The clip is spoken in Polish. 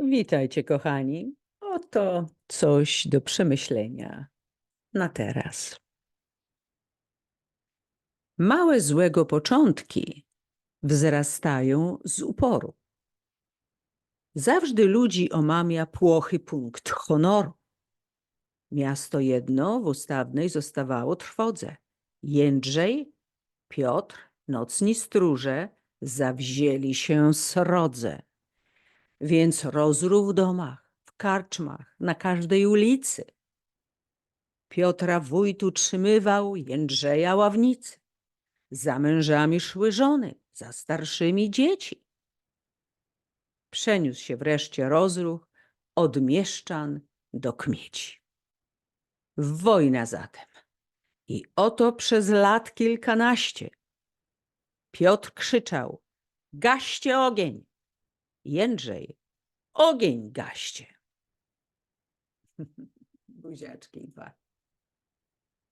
Witajcie, kochani. Oto coś do przemyślenia na teraz. Małe złego początki wzrastają z uporu. Zawsze ludzi omamia płochy punkt honoru. Miasto jedno w ustawnej zostawało trwodze. Jędrzej, Piotr, nocni stróże zawzięli się srodze. Więc rozruch w domach, w karczmach, na każdej ulicy. Piotra wójt utrzymywał Jędrzeja ławnicy. Za mężami szły żony, za starszymi dzieci. Przeniósł się wreszcie rozruch od mieszczan do kmieci. Wojna zatem. I oto przez lat kilkanaście. Piotr krzyczał: Gaście ogień! Jędrzej, ogień gaście. Buziaczki dwa.